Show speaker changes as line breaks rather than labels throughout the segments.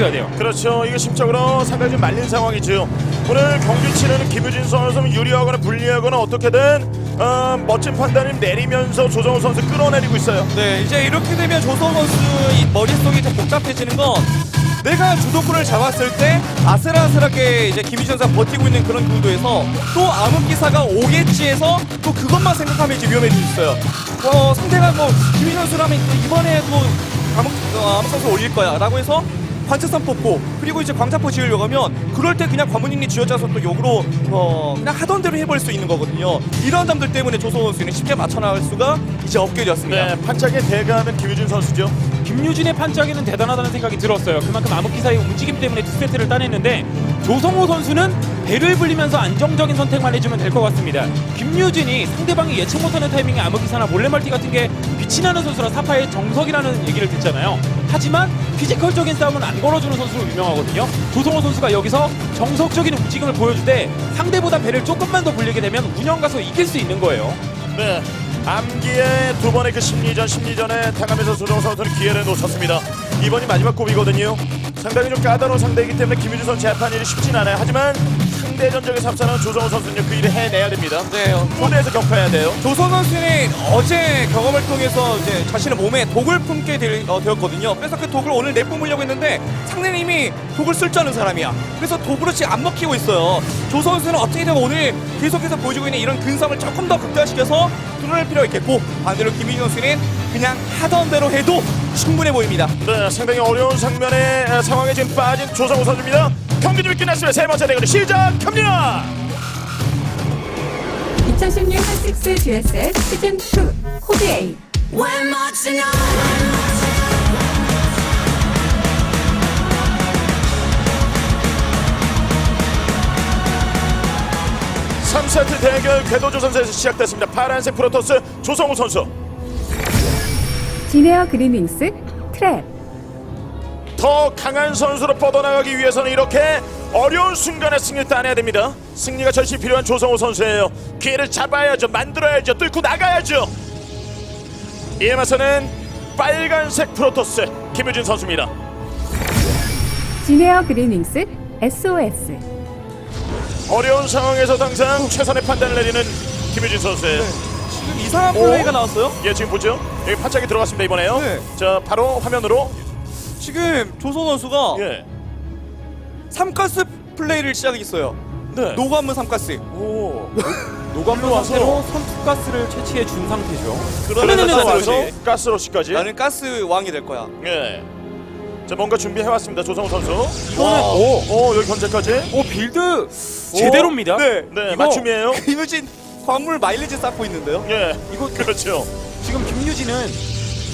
해줘야 돼요.
그렇죠. 이게 심적으로 상당히 좀 말린 상황이죠. 오늘 경기 치르는 김유진 선수는 유리하거나 불리하거나 어떻게든 어, 멋진 판단을 내리면서 조정우 선수 끌어내리고 있어요.
네, 이제 이렇게 되면 조성 선수 이 머릿속이 좀 복잡해지는 건 내가 주도권을 잡았을 때 아슬아슬하게 이제 김희준 선수가 버티고 있는 그런 구도에서 또 암흑기사가 오겠지 해서 또 그것만 생각하면 이제 위험해질 수 있어요. 어, 상대가 뭐 김희준 선수라면 또 이번에 또 암흑, 어, 암흑 선수 올릴 거야 라고 해서 관측선 뽑고 그리고 이제 광자포 지으려고 하면 그럴 때 그냥 관문인이 쥐어짜서 또 역으로 어 그냥 하던 대로 해버릴 수 있는 거거든요. 이런 점들 때문에 조성 선수는 쉽게 맞춰나갈 수가 이제 없게 되었습니다.
네, 판짝의 대가는 김유진 선수죠.
김유진의 판짜기는 대단하다는 생각이 들었어요. 그만큼 암흑기사의 움직임 때문에 두 세트를 따냈는데 조성호 선수는 배를 불리면서 안정적인 선택만 해주면 될 것 같습니다. 김유진이 상대방이 예측 못하는 타이밍에 암흑기사나 몰래멀티 같은 게 빛이 나는 선수라 사파의 정석이라는 얘기를 듣잖아요. 하지만 피지컬적인 싸움은 안 걸어주는 선수로 유명하거든요. 조성호 선수가 여기서 정석적인 움직임을 보여줄 때 상대보다 배를 조금만 더 불리게 되면 운영 가서 이길 수 있는 거예요.
네. 암기의 두 번의 그 심리전, 심리전에 당하면서 조정우 선수는 기회를 놓쳤습니다. 이번이 마지막 고비거든요. 상당히 좀 까다로운 상대이기 때문에 김유진 선수 재판 일이 쉽진 않아요. 하지만 상대 전적에서 앞서는 조정우 선수는 그 일을 해내야 됩니다.
네, 어,
무대에서 격파해야 돼요.
조선 선수는 어제 경험을 통해서 이제 자신의 몸에 독을 품게 될- 어, 되었거든요. 그래서 그 독을 오늘 내뿜으려고 했는데 상대는 이미 독을 쓸 줄 아는 사람이야. 그래서 독으로 지금 안 먹히고 있어요. 조선 선수는 어떻게든 오늘 계속해서 보여주고 있는 이런 근성을 조금 더 극대화시켜서 뚫어낼 필요가 있겠고 반대로 김민희 선수는 그냥 하던 대로 해도 충분해 보입니다.
네, 상당히 어려운 상면의 에, 상황에 지금 빠진 조성우 선수입니다. 경기 준비 끝났으면 세 번째 대결 시작합니다.
2016 한식스 GSS 시즌 2 코드 A
When marching on.
3세트 대결 궤도조선사에서 시작됐습니다. 파란색 프로토스 조성우 선수.
진에어 그리밍스 트랩
더 강한 선수로 뻗어나가기 위해서는 이렇게 어려운 순간에 승리를 따내야 됩니다. 승리가 절실 필요한 조성호 선수예요. 기회를 잡아야죠. 만들어야죠. 뚫고 나가야죠. 이에 맞서는 빨간색 프로토스 김유진 선수입니다.
진에어 그리밍스 SOS
어려운 상황에서도 항상 최선의 판단을 내리는 김유진 선수예요.
지금 이상한
오?
플레이가 나왔어요.
예, 지금 보죠. 여기 팔짝이 들어갔습니다 이번에요.
네.
자, 바로 화면으로
지금 조선 선수가
예,
삼가스 플레이를 시작했어요.
네.
노관문 삼가스.
오,
노감로
와서.
상태로 선투가스를 채취해 준 상태죠.
그러면서 와서
네.
가스러시까지.
나는 가스 왕이 될 거야.
예. 자, 뭔가 준비해 왔습니다 조성호 선수.
이거는 오,
오, 여기 견제까지.
오 빌드 제대로입니다.
네.
네,
이거
맞춤이에요.
김유진 광물 마일리지 쌓고 있는데요.
예,
이거
그렇죠.
지금 김유진은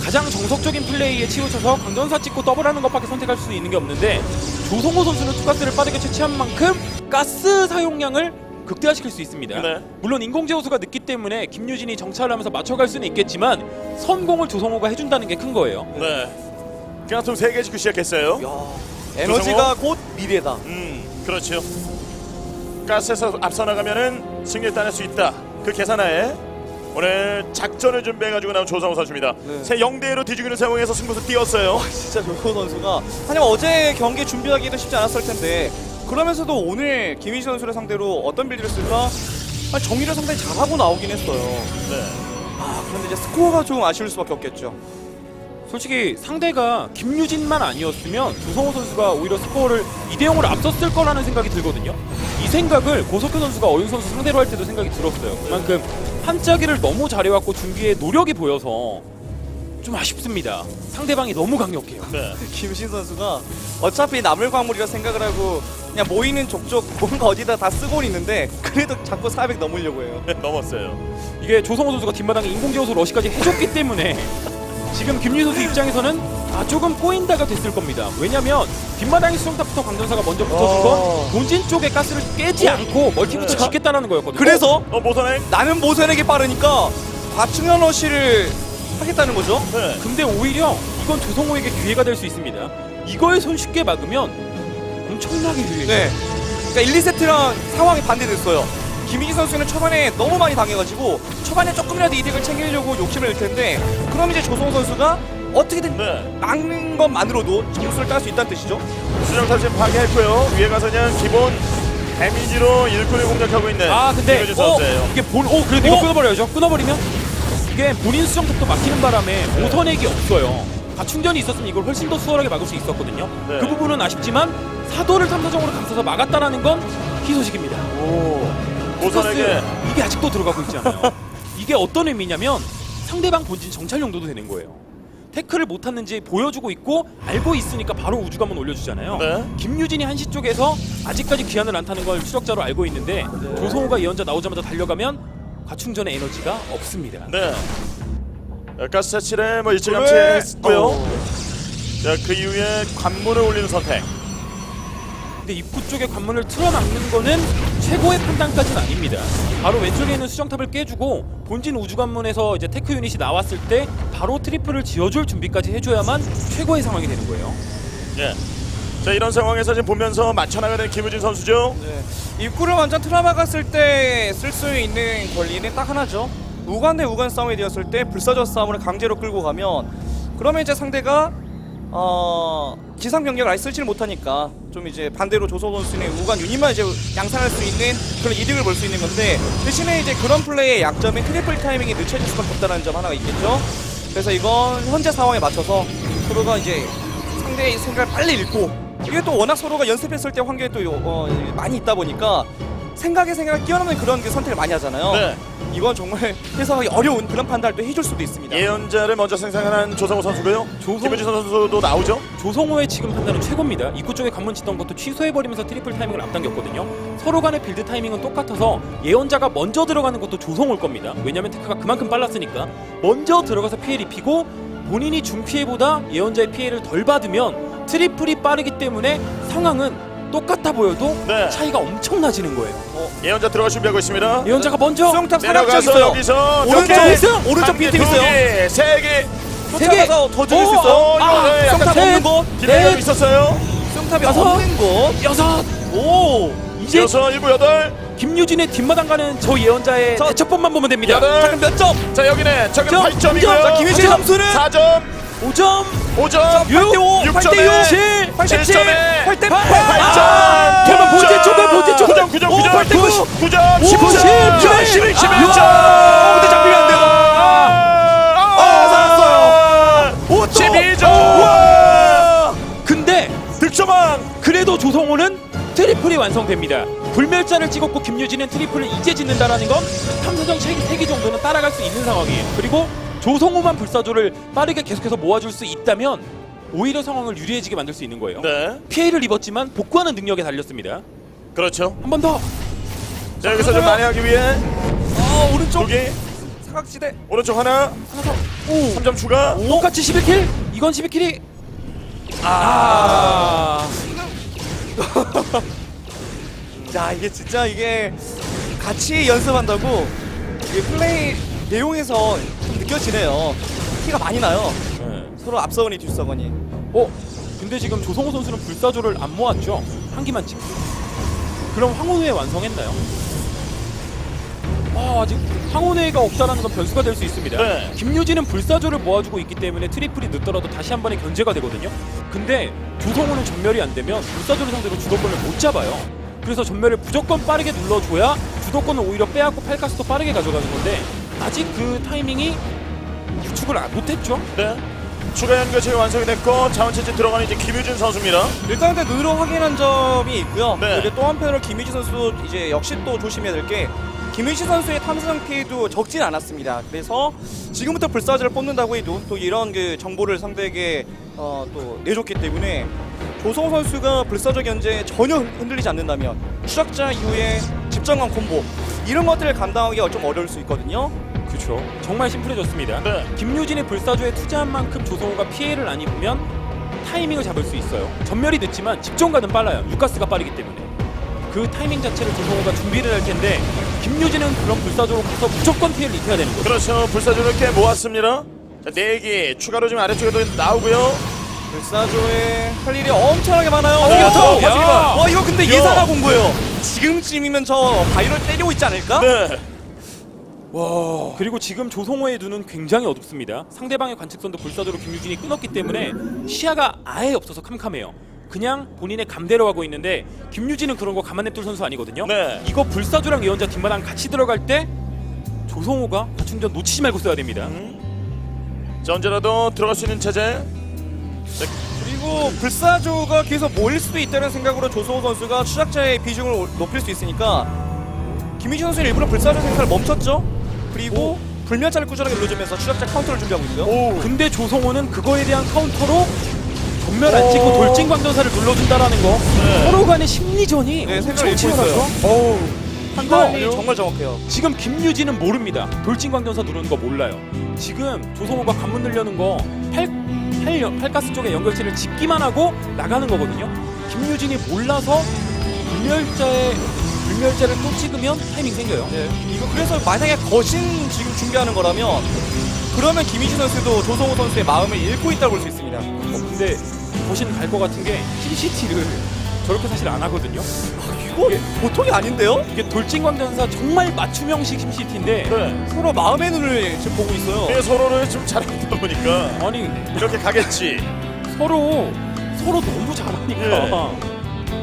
가장 정석적인 플레이에 치우쳐서 강전사 찍고 더블하는 것밖에 선택할 수 있는 게 없는데 조성호 선수는 투가스를 빠르게 채취한 만큼 가스 사용량을 극대화시킬 수 있습니다.
네.
물론 인공제호수가 늦기 때문에 김유진이 정찰을 하면서 맞춰갈 수는 있겠지만 선공을 조성호가 해준다는 게 큰 거예요.
네. 그냥 세개 짓고 시작했어요.
야, 에너지가 곧 미래다.
음, 그렇죠. 가스에서 앞서 나가면은 승리를 따낼 수 있다. 그 계산하에 오늘 작전을 준비해가지고 나온 조성호 선수입니다.
네.
새 0대1로 뒤죽이는 상황에서 승부수 띄웠어요.
진짜 조호 선수가 하지만 어제 경기 준비하기도 쉽지 않았을 텐데 그러면서도 오늘 김희진 선수를 상대로 어떤 빌드를 쓸까? 아니, 정리를 상당히 잘하고 나오긴 했어요.
네.
아, 그런데 이제 스코어가 좀 아쉬울 수밖에 없겠죠.
솔직히 상대가 김유진만 아니었으면 조성호 선수가 오히려 스코어를 2대 0으로 앞섰을 거라는 생각이 들거든요. 이 생각을 고석현 선수가 어윤 선수 상대로 할 때도 생각이 들었어요. 그만큼 한짜기를 너무 잘해왔고 준비에 노력이 보여서 좀 아쉽습니다. 상대방이 너무 강력해요.
네.
김신 선수가 어차피 나물 광물이라 생각을 하고 그냥 모이는 족족 뭔가 어디다 다 쓰고 있는데 그래도 자꾸 400 넘으려고 해요.
넘었어요.
이게 조성호 선수가 뒷마당에 인공지호수 러시까지 해줬기 때문에 지금 김유 선수 입장에서는 아 조금 꼬인다가 됐을 겁니다. 왜냐면 뒷마당에 수정탑부터 강전사가 먼저 붙어준
어.
건 본진 쪽의 가스를 깨지 않고 멀티부터
네.
짓겠다는 거였거든요.
그래서
어, 모선행.
나는 모선에게 빠르니까 과충현 러쉬를 하겠다는 거죠.
네.
근데 오히려 이건 조성호에게 기회가 될 수 있습니다. 이거에 손쉽게 막으면 엄청나게 유리해요.
네. 그러니까 1, 2세트랑 상황이 반대됐어요. 김희기 선수는 초반에 너무 많이 당해가지고 초반에 조금이라도 이득을 챙기려고 욕심을 낼 텐데 그럼 이제 조성 선수가 어떻게든
네.
막는 것만으로도 점수를 딸 수 있다는 뜻이죠.
수정탑 지금 파괴했고요. 위에 가서 그냥 기본 데미지로 일꾼을 공략하고 있는
아 근데 어. 이게 본, 오 그래도 이거 끊어버려야죠. 끊어버리면 이게 본인 수정탑도 막히는 바람에
네.
모선액이 없어요. 가충전이 있었으면 이걸 훨씬 더 수월하게 막을 수 있었거든요.
네.
그 부분은 아쉽지만 사도를 탐사정으로 감싸서 막았다라는 건 희소식입니다.
오.
플러스 이게 아직도 들어가고 있지 않아요. 이게 어떤 의미냐면 상대방 본진 정찰 용도도 되는 거예요. 태클을 못 탔는지 보여주고 있고 알고 있으니까 바로 우주관문 올려주잖아요.
네.
김유진이 한시 쪽에서 아직까지 귀환을 안 타는 걸 추적자로 알고 있는데 조성호가 예언자 나오자마자 달려가면 과충전의 에너지가 없습니다.
네. 가스 차치를 뭐 일찌감치
왜?
했고요.
어.
자, 그 이후에 관문을 올리는 선택.
근데 입구 쪽에 관문을 틀어막는 거는 최고의 판단까지는 아닙니다. 바로 왼쪽에 있는 수정탑을 깨주고 본진 우주관문에서 이제 테크 유닛이 나왔을 때 바로 트리플을 지어줄 준비까지 해줘야만 최고의 상황이 되는 거예요.
예. 자, 이런 상황에서 지금 보면서 맞춰나가는 김우진 선수죠.
네. 입구를 완전 틀어막았을 때 쓸 수 있는 권리는 딱 하나죠. 우관 대 우관 싸움이 되었을 때 불사조 싸움을 강제로 끌고 가면 그러면 이제 상대가 어 기상 병력을 아예 쓰지를 못하니까 좀 이제 반대로 조선 선수는 우관 유닛만 이제 양산할 수 있는 그런 이득을 볼 수 있는 건데 대신에 이제 그런 플레이의 약점이 트리플 타이밍이 늦춰질 수밖에 없다는 점 하나가 있겠죠. 그래서 이건 현재 상황에 맞춰서 서로가 이제 상대의 생각을 빨리 읽고 이게 또 워낙 서로가 연습했을 때 환경이 또 어, 많이 있다 보니까 생각에 생각을 끼워넣는 그런 그 선택을 많이 하잖아요.
네.
이건 정말 해석하기 어려운 그런 판단을 또 해줄 수도 있습니다.
예언자를 먼저 생산한 조성호 선수고요.
조성-
김우진 선수도 나오죠.
조성호의 지금 판단은 최고입니다. 입구 쪽에 관문 짓던 것도 취소해버리면서 트리플 타이밍을 앞당겼거든요. 서로 간의 빌드 타이밍은 똑같아서 예언자가 먼저 들어가는 것도 조성호일 겁니다. 왜냐면 테크가 그만큼 빨랐으니까 먼저 들어가서 피해를 입히고 본인이 준 피해보다 예언자의 피해를 덜 받으면 트리플이 빠르기 때문에 상황은 똑같아 보여도
네.
차이가 엄청 나지는 거예요.
예언자 들어갈 준비하고 있습니다.
예언자가 먼저
수영탑 사각지에
내려가서
있어요.
여기서
오른쪽? 있어요. 오른쪽
한 개,
빈틈
두
있어요.
개, 세 개.
쫓아가서 더 죽일 수
오,
있어요.
어,
아,
이거 네, 약간
수영탑
셋,
없는 곳.
기대가
넷.
있었어요.
수영탑이
여섯.
없는 곳.
여섯
오.
이제
여섯, 일곱, 여덟.
김유진의 뒷마당 가는 저 예언자의
저-
대처법만 보면 됩니다.
여덟.
잠깐 몇 점?
자 여기는 저기
점,
8점이고요.
점. 자,
김혜진 점수는
4점,
5점
5점,
8대 5,
6
8대6,
점에
7, 8대 7,
7점에
8대 8.
8점.
그러면 본진 쪽은 본진 쪽은
9점, 9점,
오,
9점,
8대 9.
9점,
10,
10점,
11,
11, 11점.
아, 근데 잡히면 안 돼요.
아, 살았어요. 12점. 와!
근데
득점왕.
그래도 조성호는 트리플이 완성됩니다. 불멸자를 찍었고 김유진은 트리플을 이제 짓는다라는 건 탐사정 3기 정도는 따라갈 수 있는 상황이에요. 그리고 조성호만 불사조를 빠르게 계속해서 모아줄 수 있다면 오히려 상황을 유리해지게 만들 수 있는 거예요.
네,
피해를 입었지만 복구하는 능력에 달렸습니다.
그렇죠.
한 번 더.
자 여기서 좀 만회하기 위해
어, 오른쪽
두 개,
사각지대.
오른쪽 하나,
하나 더.
3점 추가.
똑같이 11킬. 이건 11킬이 아.
자, 이게 진짜 이게 같이 연습한다고 이게 플레이 내용에서 좀 느껴지네요. 티가 많이 나요.
네.
서로 앞서거니 뒤서거니.
어? 근데 지금 조성호 선수는 불사조를 안 모았죠? 한 기만 찍고 그럼 황혼회 완성했나요? 아, 아직 황혼회가 없다라는 건 변수가 될 수 있습니다.
네.
김유진은 불사조를 모아주고 있기 때문에 트리플이 늦더라도 다시 한 번의 견제가 되거든요. 근데 조성호는 전멸이 안 되면 불사조를 상대로 주도권을 못 잡아요. 그래서 전멸을 무조건 빠르게 눌러줘야 주도권을 오히려 빼앗고 팔가스도 빠르게 가져가는 건데 아직 그 타이밍이 구축을 안- 못했죠?
네. 추가 연결체가 완성이 됐고 자원체제 들어가는 이제 김유진 선수입니다.
일단 근데 눈으로 확인한 점이 있고요.
네.
그리고 또 한편으로 김유지 선수 이제 역시 또 조심해야 될 게 김유지 선수의 탐사정 피해도 적진 않았습니다. 그래서 지금부터 불사조를 뽑는다고 해도 또 이런 그 정보를 상대에게 어, 또 내줬기 때문에 조성호 선수가 불사조 견제에 전혀 흔들리지 않는다면 추적자 이후에 집정관 콤보 이런 것들을 감당하기가 좀 어려울 수 있거든요.
그렇죠. 정말 심플해졌습니다.
네.
김유진이 불사조에 투자한 만큼 조성호가 피해를 안 입으면 타이밍을 잡을 수 있어요. 전멸이 늦지만 집정가는 빨라요. 유가스가 빠르기 때문에. 그 타이밍 자체를 조성호가 준비를 할 텐데 김유진은 그런 불사조로 가서 무조건 피해를 입혀야 되는 거죠.
그렇죠. 불사조를 이렇게 모았습니다. 자, 4개 추가로 지금 아래쪽에도 나오고요.
불사조에 할 일이 엄청나게 많아요.
오,
이거 저-
야.
와 이거 근데
야.
예상하고 온 거예요. 지금쯤이면 저 바이럴 때리고 있지 않을까?
네.
그리고 지금 조성호의 눈은 굉장히 어둡습니다. 상대방의 관측선도 불사조로 김유진이 끊었기 때문에 시야가 아예 없어서 캄캄해요. 그냥 본인의 감대로 하고 있는데 김유진은 그런 거 가만 냅둘 선수 아니거든요.
네.
이거 불사조랑 예언자 뒷마당 같이 들어갈 때 조성호가 과충전 놓치지 말고 써야 됩니다.
자, 언제라도 들어갈 수 있는 체제.
그리고 불사조가 계속 모일 수도 있다는 생각으로 조성호 선수가 추적자의 비중을 올- 높일 수 있으니까 김희준 선수는 일부러 불사조 생산을 멈췄죠. 그리고 불면차를 꾸준하게 눌러주면서 추적자 카운터를 준비하고 있고요.
근데 조성호는 그거에 대한 카운터로 전멸 안 찍고
오.
돌진 광전사를 눌러준다라는 거 서로 간의 심리전이
네,
엄청
생각을 읽고
치열하죠.
있어요. 판단이
이거
정말 정확해요.
지금 김유진은 모릅니다. 돌진 광전사 누르는 거 몰라요. 지금 조성호가 관문 늘려는 거 팔, 팔, 팔가스 쪽에 연결체를 짓기만 하고 나가는 거거든요. 김유진이 몰라서 불멸자의 불멸자를 또 찍으면 타이밍 생겨요.
네, 이거 그래서 만약에 거신 지금 준비하는 거라면 그러면 김희준 선수도 조성호 선수의 마음을 읽고 있다고 볼 수 있습니다.
어, 근데 거신 갈 것 같은 게 심시티를 저렇게 사실 안 하거든요.
이거 보통이 아닌데요?
이게 돌진광전사 정말 맞춤형식 심시티인데
네.
서로 마음의 눈을 지금 보고 있어요.
그 서로를 좀 잘하다 보니까
아니
이렇게 가겠지.
서로 서로 너무 잘하니까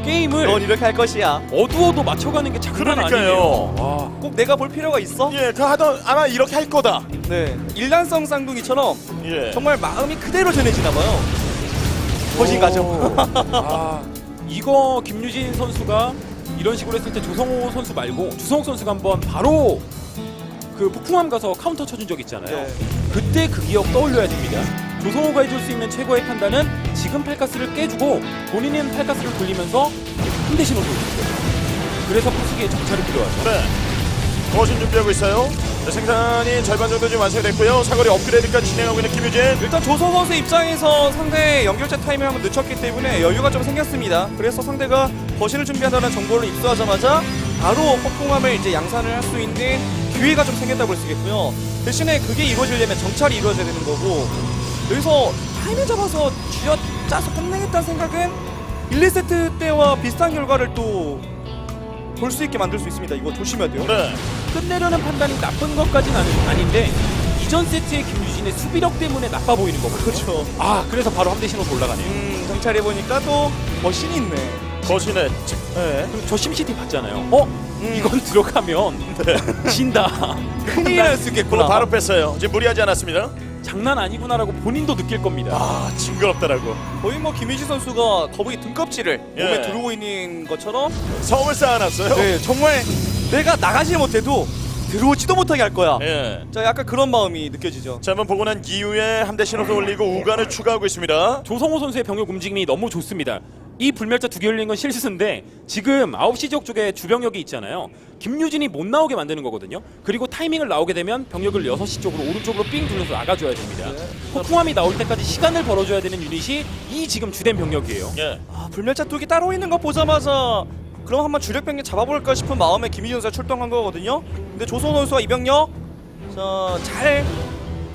게임을
넌 이렇게 할 것이야.
어두워도 맞춰가는 게 장난
그러니까요.
아니에요. 와.
꼭 내가 볼 필요가 있어?
예, 그 하던 아마 이렇게 할 거다.
네. 일란성 쌍둥이처럼
예.
정말 마음이 그대로 전해지나 봐요. 거신 가죠.
아, 이거 김유진 선수가 이런 식으로 했을 때 조성호 선수 말고 주성욱 선수가 한번 바로 그 폭풍함 가서 카운터 쳐준 적 있잖아요.
네.
그때 그 기억 떠올려야 됩니다. 조성호가 해줄 수 있는 최고의 판단은 지금 팔가스를 깨주고 본인은 팔가스를 돌리면서 한 대신으로 돌리죠. 그래서 포수기에 정찰이 필요하죠.
네. 거신 준비하고 있어요. 네, 생산이 절반 정도 지금 완성이 됐고요. 사거리 업그레이드까지 진행하고 있는 김유진.
일단 조성 선수 입장에서 상대 연결체 타이밍을 한번 늦췄기 때문에 여유가 좀 생겼습니다. 그래서 상대가 거신을 준비한다는 정보를 입수하자마자 바로 폭풍함을 이제 양산을 할 수 있는 기회가 좀 생겼다고 볼 수 있겠고요. 대신에 그게 이루어지려면 정찰이 이루어져야 되는 거고 여기서 타이밍 잡아서 쥐어 짜서 끝내겠다는 생각은 1, 2세트 때와 비슷한 결과를 또 볼수 있게 만들 수 있습니다. 이거 조심해야 돼요.
네.
끝내려는 판단이 나쁜 것까지는 아니- 아닌데 이전 세트의 김유진의 수비력 때문에 나빠 보이는 거거든요.
그렇죠.
아 그래서 바로 한 대신으로 올라가네요.
음, 정찰해 보니까 또 머신이 있네.
거신의 지- 네.
그럼 저 심시티 봤잖아요. 어? 이건 들어가면 진다.
큰일 날 수 있겠구나.
바로 뺐어요. 지금 무리하지 않았습니다.
장난 아니구나라고 본인도 느낄 겁니다.
아, 징그럽다라고.
거의 뭐 김희지 선수가 거북이 등껍질을
예.
몸에 두르고 있는 것처럼
성을 쌓아놨어요.
네, 정말 내가 나가지 못해도 들어오지도 못하게 할 거야.
예.
자, 약간 그런 마음이 느껴지죠.
자, 한번 보고 난 이후에 한대 신호를 올리고 우간을 추가하고 있습니다.
조성호 선수의 병력 움직임이 너무 좋습니다. 이 불멸자 두 개 올린 건 실수인데 지금 9시 지역 쪽에 주병력이 있잖아요. 김유진이 못 나오게 만드는 거거든요. 그리고 타이밍을 나오게 되면 병력을 6시 쪽으로 오른쪽으로 삥 둘러서 나가줘야 됩니다. 폭풍함이 나올 때까지 시간을 벌어줘야 되는 유닛이 이 지금 주된 병력이에요.
예.
아, 불멸자 뚝이 따로 있는 거 보자마자 그럼 한번 주력 병력 잡아볼까 싶은 마음에 김희지 선수가 출동한 거거든요. 근데 조선 선수와 이병력 자 잘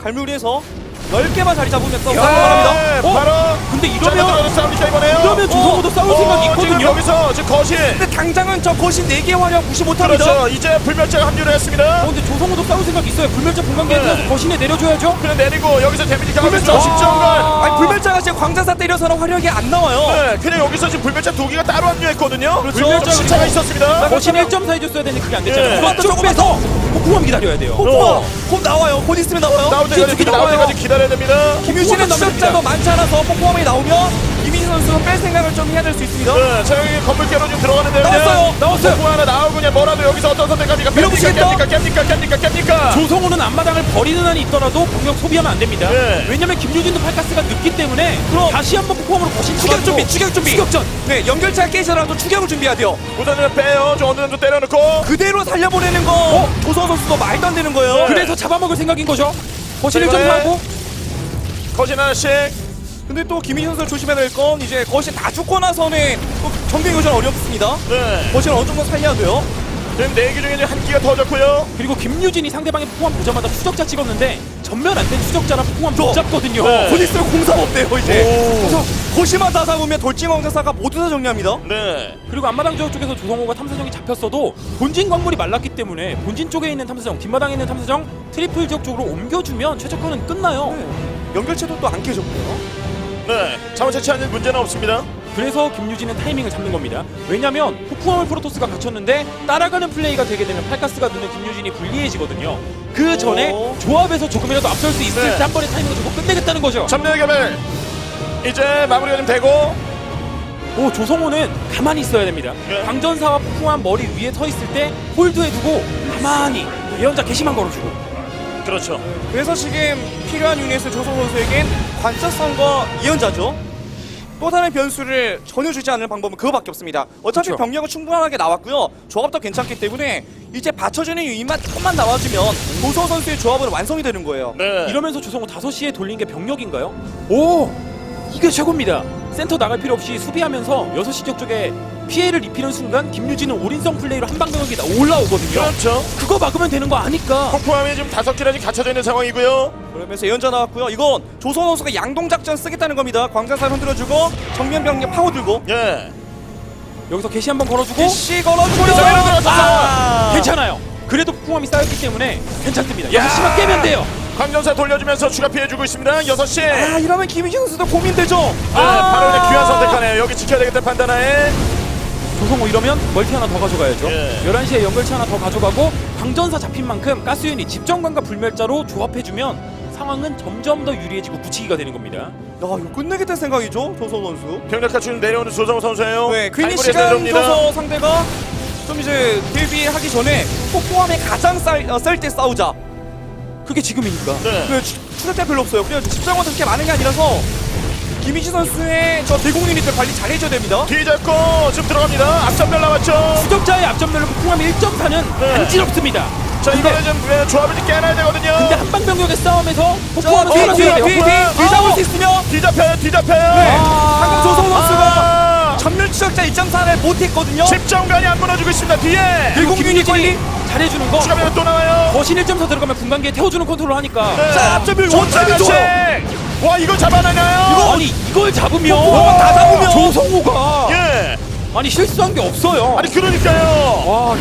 갈무리해서 넓게만 자리 잡으면서
야,
합니다.
네, 바로
근데
자,
이러면
이번에요?
이러면 조성호도 싸울 생각이
어, 지금
있거든요.
여기서 지금 거신.
근데 당장은 저 거신 4개 화력 무시 못합니다.
그렇죠. 이제 불멸자가 합류를 했습니다.
어, 근데 조성호도 싸울 생각 있어요. 불멸자 분광기에
네.
들어서 거신에 내려줘야죠.
그냥 내리고 여기서 데미지 강하면서
불멸자!
집정관.
아니 불멸자가 지금 광자사 때려서는 화력이 안 나와요.
네, 그냥 여기서 지금 불멸자 두 개가 따로 합류했거든요.
그렇죠.
불멸자 시차가 있었습니다.
거신 1.4 해줬어야 되는데 그게 안 됐잖아요.
예.
좀 빼서 폭풍함 기다려야 돼요.
곧 나와요. 곧 있으면 나와요.
나올 때까지
뒤쪽에
나올. 때까지 기다려야 됩니다.
김유진은 추적자도 많지 않아서 폭포함이 나오면 이민희 선수는 뺄 생각을 좀 해야 될 수 있습니다.
네, 자 여기 건물계로 지금 들어가는데요.
나왔어요.
나왔어요.
폭포 하나 나오고 그냥 뭐라도 여기서 어떤 선택합니까?
밀어붙이겠다.
깹니까? 깹니까? 깹니까? 깹니까?
조성호는 앞마당을 버리는 한이 있더라도 병력 소비하면 안 됩니다.
네.
왜냐면 김유진도 팔가스가 늦기 때문에
그럼
다시 한번 폭풍함으로 거신
추격 준비, 추격 준비.
추격전.
네, 연결차 깨서라도 추격을 준비해야 돼요.
우선은 빼요. 저 어느 정도 때려놓고.
그대로 살려보내는 거 조선 선수도 말도 안 되는 거예요.
그래서 잡아먹을 생각인 거죠. 거신
자,
1.4하고
거신 하나씩.
근데 또 김민희 선수가 조심해야 될 건 이제 거신 다 죽고 나서는 또 정비 교전 어렵습니다.
네.
거신 어느 정도 살려야 돼요.
지금 네개 중에 이제 한 기가 터졌고요.
그리고 김유진이 상대방의 폭풍함 보자마자 추적자 찍었는데 전면 안 된 추적자랑
또.
못 잡거든요.
네.
곧 있으면 공사 없대요 이제.
오.
그래서 도시만 다 잡으면 돌진왕자사가 모두 다 정리합니다.
네.
그리고 앞마당 지역 쪽에서 조성호가 탐사정이 잡혔어도 본진 광물이 말랐기 때문에 본진 쪽에 있는 탐사정, 뒷마당에 있는 탐사정 트리플 지역 쪽으로 옮겨주면 최적화는 끝나요.
네. 연결체도 또 안 깨졌고요.
네. 자원 채취하는 문제는 없습니다.
그래서 김유진은 타이밍을 잡는 겁니다. 왜냐면 폭풍화물 프로토스가 갖췄는데 따라가는 플레이가 되게 되면 팔가스가 드는 김유진이 불리해지거든요. 그 전에
오.
조합에서 조금이라도 앞설 수 있을
네.
때 한 번의 타이밍을 주고 끝내겠다는 거죠.
전멸 개별 이제 마무리가 좀 되고
오 조성호는 가만히 있어야 됩니다.
네.
광전사와 폭풍한 머리 위에 서 있을 때 홀드해두고 가만히 예언자 게시만 걸어주고
그렇죠.
그래서 지금 필요한 유닛을 조성 선수에겐 관찰성과 예언자죠. 또 다른 변수를 전혀 주지 않는 방법은 그거밖에 없습니다. 어차피
그쵸.
병력은 충분하게 나왔고요. 조합도 괜찮기 때문에 이제 받쳐주는 유닛만 조금만 나와주면 조성 선수의 조합은 완성이 되는 거예요.
네.
이러면서 조성호 5시에 돌린 게 병력인가요? 오! 이게 최고입니다. 센터 나갈 필요 없이 수비하면서 6시 지역 쪽에 피해를 입히는 순간 김유진은 올인성 플레이로 한방병력이 다 올라오거든요.
그렇죠.
그거 막으면 되는 거 아니까.
폭포함이 지금 다섯 개나 지금 갇혀져 있는 상황이고요.
그러면서 예언자 나왔고요. 이건 조성 선수가 양동 작전 쓰겠다는 겁니다. 광장살 흔들어주고 정면 병력 파고들고
예.
여기서 게시 한번 걸어주고
대시 걸어주고.
아! 괜찮아요. 그래도 풍함이 쌓였기 때문에 괜찮습니다.
야!
6시만 깨면 돼요.
광전사 돌려주면서 추가 피해주고 있습니다. 6시. 네,
아 이러면 김희진 선수도 고민되죠.
바로 그냥 귀한 선택하네요. 여기 지켜야 되겠다 판단하에.
조성호 이러면 멀티 하나 더 가져가야죠.
예.
11시에 연결체 하나 더 가져가고 광전사 잡힌 만큼 가스 유닛 집정관과 불멸자로 조합해주면 상황은 점점 더 유리해지고 붙이기가 되는 겁니다.
야 이거 끝내겠다는 생각이죠 조성 선수.
병력 갖추는 내려오는 조정우 선수예요.
네, 괜히 시간. 줘서 상대가 좀 이제 데뷔하기 전에 폭포함에 가장 쌀때 싸우자.
그게 지금이니까.
네.
그 추- 추적 때 별로 없어요. 그냥 집정관 그렇게 많은 게 아니라서 김희진 선수의 저 대공 유닛들 관리 잘 해줘야 됩니다.
뒤 잡고 지금 들어갑니다. 앞전멸 나왔죠.
수적자의 앞전면로 풍함이 1.4는
네.
간지럽습니다.
자
근데,
이번에 좀 예, 조합을 좀 깨놔야 되거든요.
근데 한방 병력의 싸움에서
자,
폭풍함을
뒤, 뒤,
사라져야 돼요.
뒤, 뒤,
폭포함.
뒤 잡을 수 있으면
뒤 잡혀요. 뒤 잡혀요.
네. 방금 조성 선수가
아,
전멸 추적자 2.4를 못했거든요.
집정관이 안 무너지고 있습니다. 뒤에.
대공 유닛 관리.
잘해주는 거.
추가 병력 또 나와요.
거신 1.4 들어가면 분간기에 태워주는 컨트롤 하니까.
네.
자, 앞점을 원점이
같이. 와 이거 잡아내나요?
아니 이걸 잡으면
폭풍함 다 잡으면.
조성호가
예.
아니 실수한 게 없어요.
아니 그러니까요.
와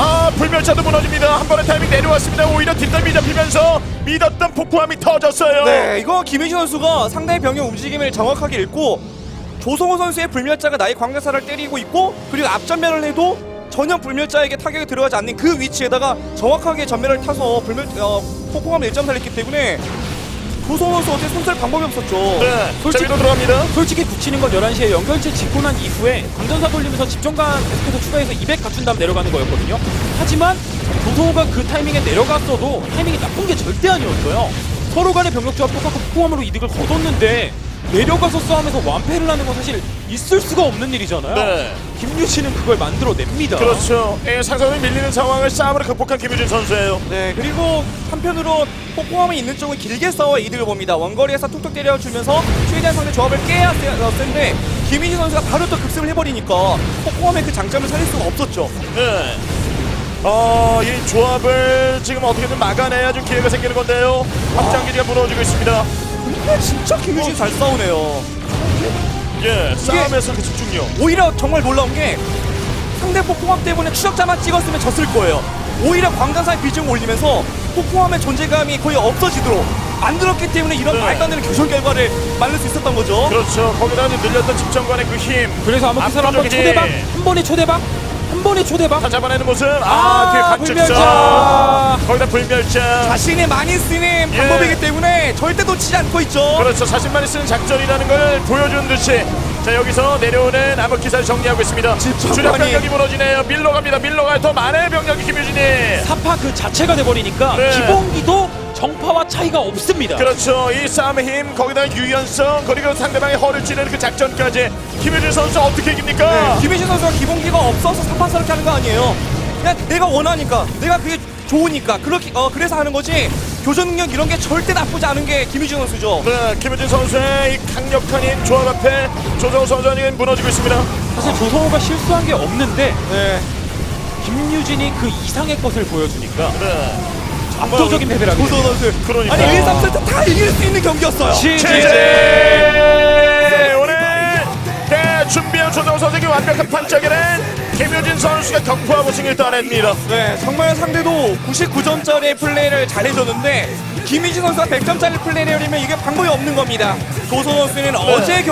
아 불멸차도 무너집니다. 한 번의 타이밍 내려왔습니다. 오히려 뒷담이 잡히면서 믿었던 폭포함이 터졌어요.
네, 이거 김희진 선수가 상대의 병력 움직임을 정확하게 읽고 조성호 선수의 불멸자가 나의 광대사를 때리고 있고 그리고 앞전면을 해도 전혀 불멸자에게 타격이 들어가지 않는 그 위치에다가 정확하게 전면을 타서 불멸 어, 폭풍함 1.4를 했기 때문에 조성호 선수 어떻게 손쓸 방법이 없었죠.
네.
솔직히-
자 들어갑니다.
솔직히 붙이는 건 11시에 연결체 짓고 난 이후에 강전사 돌리면서 집정관 계속해서 추가해서 200 갖춘 다음 내려가는 거였거든요. 하지만 조성호가 그 타이밍에 내려갔어도 타이밍이 나쁜 게 절대 아니었어요. 서로 간의 병력 조합 똑같고 포함으로 이득을 거뒀는데 내려가서 싸움에서 완패를 하는 건 사실 있을 수가 없는 일이잖아요.
네.
김유진은 그걸 만들어냅니다.
그렇죠. 예, 상상이 밀리는 상황을 싸움으로 극복한 김유진 선수예요.
네, 그리고 한편으로 폭풍함이 있는 쪽은 길게 싸워 이득을 봅니다. 원거리에서 툭툭 때려주면서 최대한 상대 조합을 깨야 센데 김희진 선수가 바로 또 급습을 해버리니까 폭풍함의 그 장점을 살릴 수가 없었죠.
네. 어, 이 조합을 지금 어떻게든 막아내야 좀 기회가 생기는 건데요. 확장 기지가 무너지고 있습니다.
근데 진짜 김유진 잘 싸우네요.
예, 싸움에서 그 집중력.
오히려 정말 놀라운 게 상대 폭풍함 때문에 추적자만 찍었으면 졌을 거예요. 오히려 광장사의 비중을 올리면서 폭풍함의 존재감이 거의 없어지도록 만들었기 때문에 이런
네.
말도 안 되는 교전 결과를 만들 수 있었던 거죠.
그렇죠. 거기다 이제 늘렸던 집정관의 그 힘.
그래서 한번 기사를 한번
압도적이지.
초대박, 한 번에 초대박, 한 번에 초대박.
다 잡아내는 모습. 아,
아,
뒤에
불멸자.
거기다 불멸자.
자신이 많이 쓰는
예.
방법이기 때문에 절대 놓치지 않고 있죠.
그렇죠. 자신만이 쓰는 작전이라는 걸 보여준 듯이. 자, 여기서 내려오는 암흑 기사를 정리하고 있습니다. 주력 병력이 무너지네요. 밀러 갑니다. 밀러가 더 많은 병력이 김유진이.
사파 그 자체가 돼버리니까
네.
기본기도 정파와 차이가 없습니다.
그렇죠. 이 싸움의 힘, 거기다 유연성, 그리고 상대방의 허를 찌르는 그 작전까지 김유진 선수 어떻게 이깁니까?
네, 김혜진 선수가 기본기가 없어서 사판스럽게 하는 거 아니에요. 그냥 내가 원하니까, 내가 그게 좋으니까 그렇게 어 그래서 하는 거지. 교전 능력 이런 게 절대 나쁘지 않은 게 김희진 선수죠.
네, 김유진 선수의 이 강력한 이 조합 앞에 조정우 선수는 무너지고 있습니다.
사실 조성호가 실수한 게 없는데
네.
김유진이 그 이상의 것을 보여주니까
네.
압도적인 패배라고.
조선 선수.
그러니까.
아니 1, 3세트 다 이길 수 있는 경기였어요.
지-
준비한 조정 선수에게 완벽한 판정에는 김효진 선수가 격포하고 승리를 따냅니다.
네, 정말 상대도 99점짜리 플레이를 잘해줬는데 김희진 선수가 100점짜리 플레이를 해리면 이게 방법이 없는 겁니다. 조선 선수는 네. 어제 겨